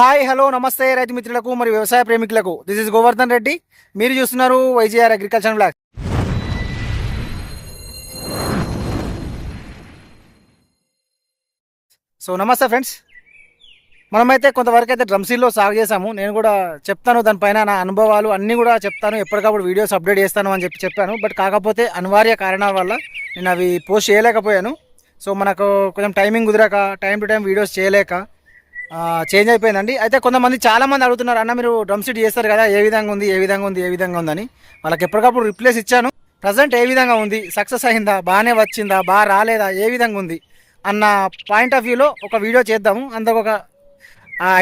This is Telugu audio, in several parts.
హాయ్ హలో నమస్తే రైతు మిత్రులకు మరియు వ్యవసాయ ప్రేమికులకు. This is Govardhan Reddy. మీరు చూస్తున్నారు వైజీఆర్ అగ్రికల్చర్ బ్లాక్ సో నమస్తే ఫ్రెండ్స్ మనమైతే కొంతవరకు అయితే డ్రమ్సీల్లో సాగు చేశాము. నేను కూడా చెప్తాను దానిపైన నా అనుభవాలు అన్నీ కూడా చెప్తాను. ఎప్పటికప్పుడు వీడియోస్ అప్డేట్ చేస్తాను అని చెప్పి చెప్పాను. బట్ కాకపోతే అనివార్య కారణాల వల్ల నేను అవి పోస్ట్ చేయలేకపోయాను. సో మనకు కొంచెం టైమింగ్ కుదరక టైం టు టైం వీడియోస్ చేయలేక చేంజ్ అయిపోయిందండి. అయితే కొంతమంది చాలామంది అడుగుతున్నారు అన్న మీరు డ్రమ్ సీట్ చేస్తారు కదా ఏ విధంగా ఉంది ఏ విధంగా ఉంది ఏ విధంగా ఉందని. వాళ్ళకి ఎప్పటికప్పుడు రిప్లేస్ ఇచ్చాను. ప్రజెంట్ ఏ విధంగా ఉంది? సక్సెస్ అయిందా? బాగానే వచ్చిందా? బాగా రాలేదా? ఏ విధంగా ఉంది? అన్న పాయింట్ ఆఫ్ వ్యూలో ఒక వీడియో చేద్దాము. అందుకు ఒక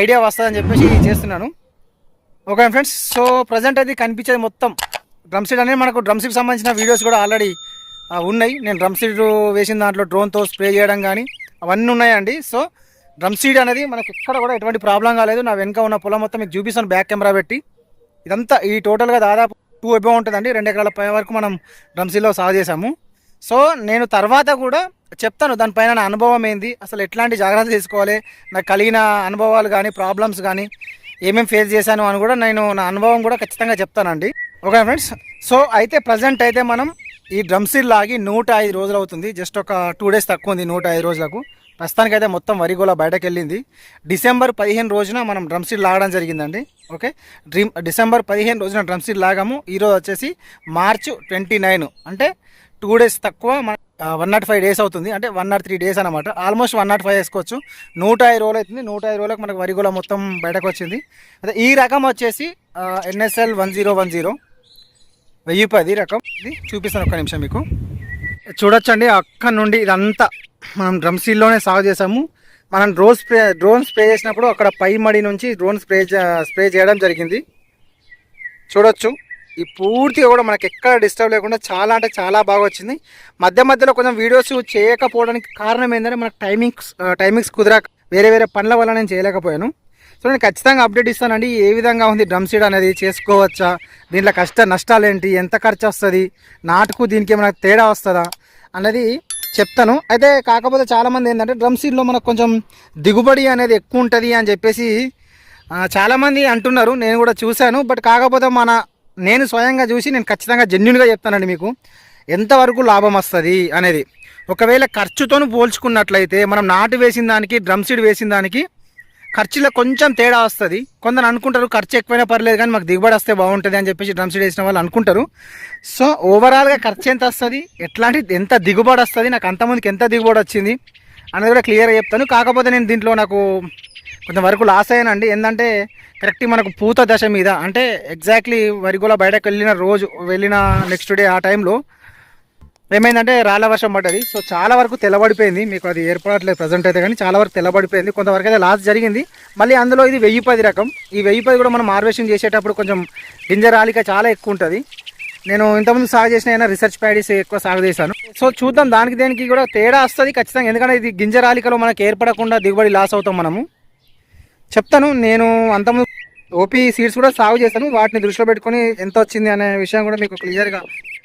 ఐడియా వస్తుందని చెప్పేసి చేస్తున్నాను. ఓకే ఫ్రెండ్స్ సో ప్రజెంట్ అది కనిపించేది మొత్తం. డ్రమ్ సీట్ అనేది మనకు డ్రమ్ సీట్ సంబంధించిన వీడియోస్ కూడా ఆల్రెడీ ఉన్నాయి. నేను డ్రమ్ సీట్ వేసిన దాంట్లో డ్రోన్తో స్ప్రే చేయడం కానీ అవన్నీ ఉన్నాయండి. సో డ్రమ్ సీడ్ అనేది మనకి ఎక్కడ కూడా ఎటువంటి ప్రాబ్లం కాలేదు. నా వెనుక ఉన్న పొలం మొత్తం మీకు చూపిస్తాను బ్యాక్ కెమెరా పెట్టి. ఇదంతా ఈ టోటల్గా దాదాపు టూ ఎబో ఉంటుందండి. రెండు ఎకరాల పై వరకు మనం డ్రమ్ సీడ్లో సాగు చేసాము సో నేను తర్వాత కూడా చెప్తాను దానిపైన నా అనుభవం ఏంది అసలు ఎట్లాంటి జాగ్రత్త తీసుకోవాలి నాకు కలిగిన అనుభవాలు కానీ ప్రాబ్లమ్స్ కానీ ఏమేమి ఫేస్ చేశాను అని కూడా నేను నా అనుభవం కూడా ఖచ్చితంగా చెప్తానండి. ఓకే ఫ్రెండ్స్ సో అయితే ప్రజెంట్ అయితే మనం ఈ డ్రమ్ సీడ్ లాగి నూట ఐదు రోజులు అవుతుంది. జస్ట్ ఒక టూ డేస్ తక్కువ ఉంది నూట ఐదు రోజులకు. ప్రస్తుతానికైతే మొత్తం వరిగోల బయటకు వెళ్ళింది. డిసెంబర్ పదిహేను రోజున మనం డ్రమ్ సీడ్ లాగడం జరిగిందండి. ఓకే? డ్రీమ్ డిసెంబర్ పదిహేను రోజున డ్రమ్ సీడ్ లాగాము. ఈరోజు వచ్చేసి మార్చ్ ట్వంటీ నైన్. అంటే టూ డేస్ తక్కువ వన్ నాట్ ఫైవ్ డేస్ అవుతుంది. అంటే వన్ నాట్ త్రీ డేస్ అనమాట ఆల్మోస్ట్ వన్ నాట్ ఫైవ్ వేసుకోవచ్చు. నూట ఐదు రోజులు అవుతుంది. నూట ఐదు రోజులకు మనకు వరిగోల మొత్తం బయటకు వచ్చింది. అదే ఈ రకం వచ్చేసి NSL one zero one zero. వెయ్యి పది రకం. ఇది చూపిస్తాను ఒక్క నిమిషం మీకు. చూడొచ్చండి అక్కడ నుండి ఇదంతా మనం డ్రమ్ సీల్లోనే సాగు చేసాము. మనం డ్రోన్ స్ప్రే డ్రోన్ స్ప్రే చేసినప్పుడు అక్కడ పై మడి నుంచి డ్రోన్ స్ప్రే స్ప్రే చేయడం జరిగింది. చూడొచ్చు. ఈ పూర్తిగా కూడా మనకి ఎక్కడ డిస్టర్బ్ లేకుండా చాలా అంటే చాలా బాగా వచ్చింది. మధ్య మధ్యలో కొంచెం వీడియోస్ చేయకపోవడానికి కారణం ఏంటంటే మనకు టైమింగ్స్ టైమింగ్స్ కుదరక వేరే వేరే పనుల వల్ల నేను చేయలేకపోయాను. సో నేను ఖచ్చితంగా అప్డేట్ ఇస్తానండి. ఏ విధంగా ఉంది డ్రమ్ సీడ్ అనేది చేసుకోవచ్చా? దీంట్లో కష్ట నష్టాలు ఏంటి? ఎంత ఖర్చు వస్తుంది? నాటుకు దీనికి ఏమైనా తేడా వస్తుందా? అన్నది చెప్తాను. అయితే కాకపోతే చాలామంది ఏంటంటే డ్రమ్ సీడ్లో మనకు కొంచెం దిగుబడి అనేది ఎక్కువ ఉంటుంది అని చెప్పేసి చాలామంది అంటున్నారు. నేను కూడా చూశాను. బట్ కాకపోతే మన నేను స్వయంగా చూసి నేను ఖచ్చితంగా జెన్యున్గా చెప్తానండి మీకు. ఎంతవరకు లాభం వస్తుంది అనేది. ఒకవేళ ఖర్చుతో పోల్చుకున్నట్లయితే మనం నాటు వేసిన దానికి డ్రమ్ సీడ్ వేసిన దానికి ఖర్చులో కొంచెం తేడా వస్తుంది. కొందరు అనుకుంటారు ఖర్చు ఎక్కువైనా పర్లేదు కానీ మాకు దిగుబడి వస్తే బాగుంటుంది అని చెప్పేసి డ్రమ్ సీడ్ వేసిన వాళ్ళు అనుకుంటారు. సో ఓవరాల్గా ఖర్చు ఎంత వస్తుంది? ఎట్లాంటి ఎంత దిగుబడి వస్తుంది? నాకు అంతమందికి ఎంత దిగుబడి వచ్చింది? అనేది కూడా క్లియర్గా చెప్తాను. కాకపోతే నేను దీంట్లో నాకు కొంచెం వరకు లాస్ అయ్యానండి. ఏంటంటే కరెక్ట్ మనకు పూత దశ మీద అంటే ఎగ్జాక్ట్లీ వరిగోల బయటకు వెళ్ళిన రోజు వెళ్ళిన నెక్స్ట్ డే ఆ టైంలో ఏమైందంటే రాళ్ళ వర్షం పడ్డది. సో చాలా వరకు తెల్లబడిపోయింది. మీకు అది ఏర్పడట్లేదు ప్రజెంట్ అయితే కానీ చాలా వరకు తెల్లబడిపోయింది. కొంతవరకు అయితే లాస్ జరిగింది. మళ్ళీ అందులో ఇది వెయ్యి పది రకం. ఈ వెయ్యి పది కూడా మనం హార్వెస్టింగ్ చేసేటప్పుడు కొంచెం గింజ రాలిక చాలా ఎక్కువ ఉంటుంది. నేను ఇంతకుముందు సాగు చేసిన అయినా రీసెర్చ్ ప్యాడీస్ ఎక్కువ సాగు చేశాను. సో చూద్దాం దానికి దేనికి కూడా తేడా వస్తుంది ఖచ్చితంగా. ఎందుకంటే ఇది గింజ రాలికలో మనకు ఏర్పడకుండా దిగుబడి లాస్ అవుతాం మనము. చెప్తాను నేను అంతకుముందు ఓపీ సీడ్స్ కూడా సాగు చేశాను. వాటిని దృష్టిలో పెట్టుకొని ఎంత వచ్చింది అనే విషయం కూడా మీకు క్లియర్గా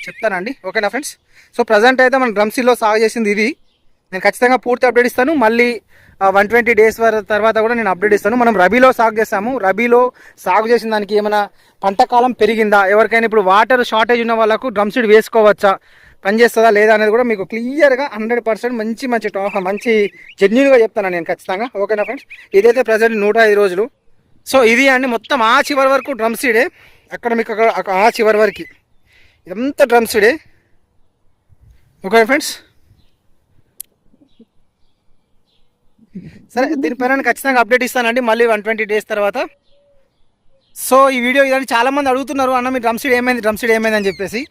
చెప్తానండి. ఓకేనా ఫ్రెండ్స్? సో ప్రజెంట్ అయితే మనం డ్రమ్సీలో సాగు చేసింది ఇది. నేను ఖచ్చితంగా పూర్తి అప్డేట్ ఇస్తాను. మళ్ళీ వన్ ట్వంటీ డేస్ తర్వాత కూడా నేను అప్డేట్ ఇస్తాను. మనం రబీలో సాగు చేస్తాము. రబీలో సాగు చేసిన దానికి ఏమైనా పంట కాలం పెరిగిందా? ఎవరికైనా ఇప్పుడు వాటర్ షార్టేజ్ ఉన్న వాళ్ళకు డ్రమ్ సీడ్ వేసుకోవచ్చా? పనిచేస్తుందా లేదా అనేది కూడా మీకు క్లియర్గా హండ్రెడ్ పర్సెంట్ మంచి మంచి టాప్ మంచి జెన్యున్గా చెప్తాను నేను ఖచ్చితంగా. ఓకేనా ఫ్రెండ్స్? ఇదైతే ప్రజెంట్ నూట ఐదు రోజులు. సో ఇది అండి మొత్తం ఆ చివరి వరకు డ్రమ్ సీడే. అక్కడ మీకు అక్కడ ఆ చివరి వరకు. ఇదంతా డ్రమ్స్ సీడే ఓకే ఫ్రెండ్స్ సరే దీనిపైన ఖచ్చితంగా అప్డేట్ ఇస్తానండి మళ్ళీ వన్ ట్వంటీ డేస్ తర్వాత. సో ఈ వీడియో ఇదండి చాలామంది అడుగుతున్నారు అన్న మీ డ్రమ్ సీడ్ ఏమైంది డ్రమ్ సీడ్ ఏమైంది? అని చెప్పేసి.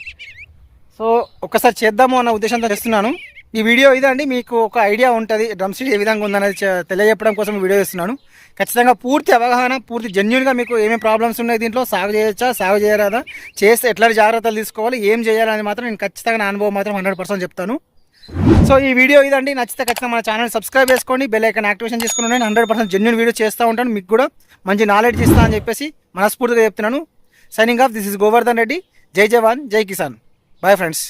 సో ఒకసారి చేద్దాము అన్న ఉద్దేశంతో చేస్తున్నాను. ఈ వీడియో ఇదండి మీకు ఒక ఐడియా ఉంటుంది. డ్రమ్ సీట్ ఏ విధంగా ఉందనేది తెలియజెప్పడం కోసం వీడియో ఇస్తున్నాను ఖచ్చితంగా పూర్తి అవగాహన పూర్తి జెన్యున్గా మీకు ఏమేమి ప్రాబ్లమ్స్ ఉన్నాయి దీంట్లో సాగు చేయొచ్చా సాగు చేయరాదా చేస్తే ఎట్లాంటి జాగ్రత్తలు తీసుకోవాలి ఏం చేయాలని మాత్రం నేను ఖచ్చితంగా నా అనుభవం మాత్రం హండ్రెడ్ పర్సెంట్ చెప్తాను. సో ఈ వీడియో ఇదండి నచ్చితే ఖచ్చితంగా మన ఛానల్ సబ్స్క్రైబ్ చేసుకోండి. బెల్ ఐకన్ యాక్టివేషన్ చేసుకుని నేను హండ్రెడ్ పర్సెంట్ జెన్యున్ వీడియో చేస్తూ ఉంటాను. మీకు కూడా మంచి నాలెడ్జ్ ఇస్తా అని చెప్పేసి మనస్ఫూర్తిగా చెప్తున్నాను. Signing off this is Govardhan Reddy జై జవాన్ జై కిసాన్ బాయ్ ఫ్రెండ్స్